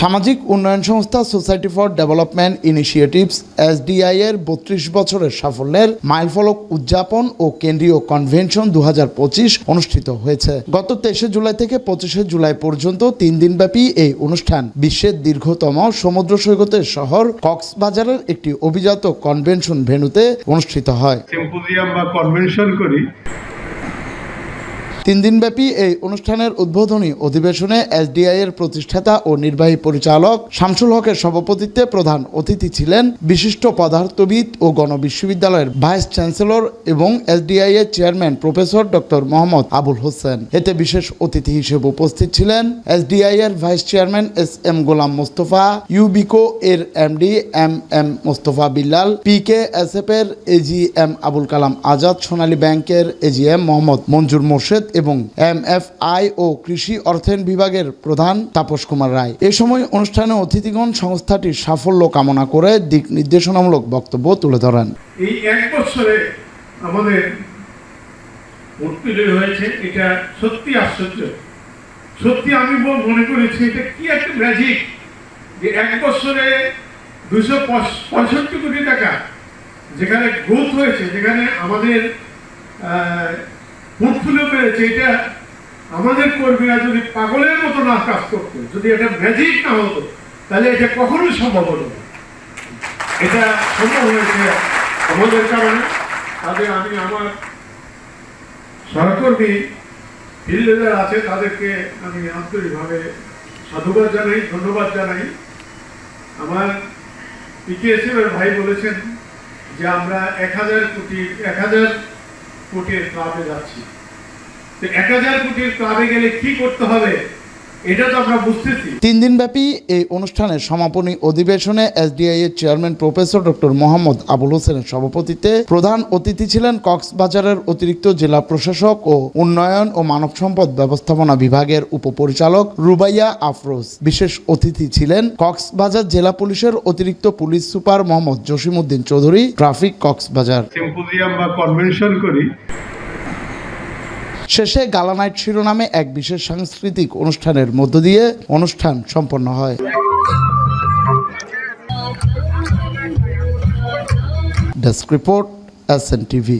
সামাজিক উন্নয়ন সংস্থা society for development initiatives SDI এর বত্রিশ বছরের সাফল্যের মাইলফলক উদযাপন ও কেন্দ্রীয় কনভেনশন দু হাজার পঁচিশ অনুষ্ঠিত হয়েছে। গত তেইশে জুলাই থেকে পঁচিশে জুলাই পর্যন্ত তিন দিনব্যাপী এই অনুষ্ঠান। বিশ্বের দীর্ঘতম সমুদ্র সৈকতের শহর কক্সবাজারের একটি অভিজাত কনভেনশন ভেন্যুতে অনুষ্ঠিত হয়। সিম্পোজিয়াম বা কনভেনশন করি। তিন দিনব্যাপী এই অনুষ্ঠানের উদ্বোধনী অধিবেশনে এসডিআই এর প্রতিষ্ঠাতা ও নির্বাহী পরিচালক শামসুল হকের সভাপতিত্বে প্রধান অতিথি ছিলেন বিশিষ্ট পদার্থবিদ ও গণবিশ্ববিদ্যালয়ের ভাইস চ্যান্সেলর এবং এসডিআই এর chairman professor doctor Mohammad Abul Hossain. এতে বিশেষ অতিথি হিসেবে উপস্থিত ছিলেন এসডিআই এর vice chairman S M Golam Mostafa, Ubiko এর MD M M Mostafa Billal P K S F এর এজি এম আবুল কালাম আজাদ, সোনালী ব্যাংকের এজিএম মোহাম্মদ মঞ্জুর মোর্শেদ এবং এম এফ আই ও কৃষি অর্থায়ন বিভাগের প্রধান তাপস কুমার রায়। এ সময় অনুষ্ঠানে অতিথিগণ সংস্থাটির সাফল্য কামনা করে দিক নির্দেশনামূলক বক্তব্য তুলে ধরেন। এই এক বছরে আমাদের মূর্তি হয়েছে, এটা সত্যি আশ্চর্য। সত্যি আমি মনে করেছি, এটা কি একটা ম্যাজিক যে এক বছরে দুশো পঁয়ষট্টি কোটি টাকা যেখানে গ্রোথ হয়েছে, যেখানে আমাদের পোর্টফোলিও বেড়েছে এটা আমাদের কর্মীরা যদি পাগলের মতো না কাজ করতো, যদি এটা ম্যাজিক না হতো, তাহলে এটা কখনোই সম্ভব হতো এটা সম্ভব হয়েছে আমাদের কারণে। তাদের আমি আমার সহকর্মী ফিল্ডে আছে, তাদেরকে আমি আন্তরিকভাবে সাধুবাদ জানাই, ধন্যবাদ জানাই। আমার পিকেএসএফ এর ভাই বলেছেন যে আমরা এক হাজার কোটি, এক হাজার কোটির ক্লাবে যাচ্ছি। এক হাজার কোটির ক্লাবে গেলে কি করতে হবে? তিন দিনব্যাপী এই অনুষ্ঠানের সমাপনী অধিবেশনে এসডিআই এর chairman professor doctor Mohammad Abul হোসেনের সভাপতিত্বে প্রধান অতিথি ছিলেন কক্সবাজারের অতিরিক্ত জেলা প্রশাসক ও উন্নয়ন ও মানব সম্পদ ব্যবস্থাপনা বিভাগের উপপরিচালক রুবাইয়া আফরোজ। বিশেষ অতিথি ছিলেন কক্সবাজার জেলা পুলিশের অতিরিক্ত police super Mohammad Jasimuddin Chowdhury traffic Cox's Bazar. Symposium বা কনভেনশন করি। শেষে গালানাইট শিরোনামে এক বিশেষ সাংস্কৃতিক অনুষ্ঠানের মধ্য দিয়ে অনুষ্ঠান সম্পন্ন হয়। Desk report, S TV.